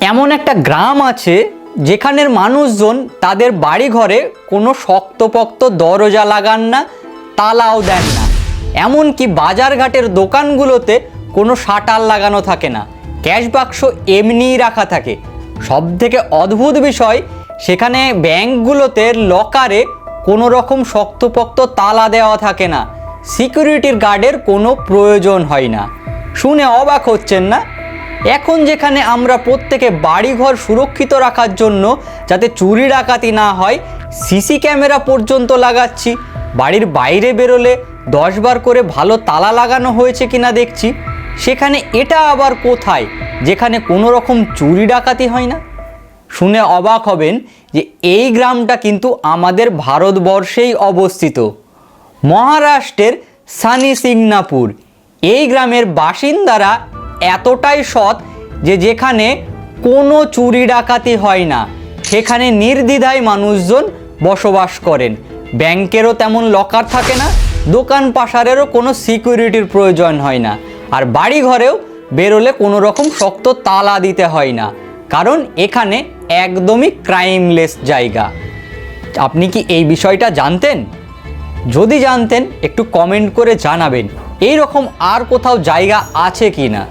এমন একটা গ্রাম আছে যেখানের মানুষজন তাদের বাড়ি ঘরে কোনো শক্তপোক্ত দরজা লাগান না, তালাও দেন না। এমনকি বাজারঘাটের দোকানগুলোতে কোনো শাটার লাগানো থাকে না। ক্যাশ বাক্স এমনিই রাখা থাকে। সব থেকে অদ্ভুত বিষয়, সেখানে ব্যাংকগুলোতে লকারে কোনো রকম শক্তপোক্ত তালা দেওয়া থাকে না। সিকিউরিটির গার্ডের কোনো প্রয়োজন হয় না। শুনে অবাক হচ্ছেন না? এখন যেখানে আমরা প্রত্যেকে বাড়িঘর সুরক্ষিত রাখার জন্য যাতে চুরি ডাকাতি না হয়, সিসি ক্যামেরা পর্যন্ত লাগাচ্ছি। বাড়ির বাইরে বেরোলে দশবার করে ভালো তালা লাগানো হয়েছে কিনা দেখছি। সেখানে এটা আবার কোথায়? যেখানে কোনো রকম চুরি ডাকাতি হয় না? শুনে অবাক হবেন যে এই গ্রামটা কিন্তু আমাদের ভারতবর্ষেই অবস্থিত। মহারাষ্ট্রের সানি সিংনাপুর। এই গ্রামের বাসিন্দারা এতটাই সৎ যে যেখানে কোনো চুরি ডাকাতি হয় না, সেখানে নির্দ্বিধায় মানুষজন বসবাস করেন। ব্যাংকেরও তেমন লকার থাকে না, দোকান পাশারেরও কোনো সিকিউরিটির প্রয়োজন হয় না, আর বাড়ি ঘরেও বেরোলে কোনো রকম শক্ত তালা দিতে হয় না, কারণ এখানে একদমই ক্রাইমলেস জায়গা। আপনি কি এই বিষয়টা জানতেন? যদি জানতেন, একটু কমেন্ট করে জানাবেন এই রকম আর কোথাও জায়গা আছে কি না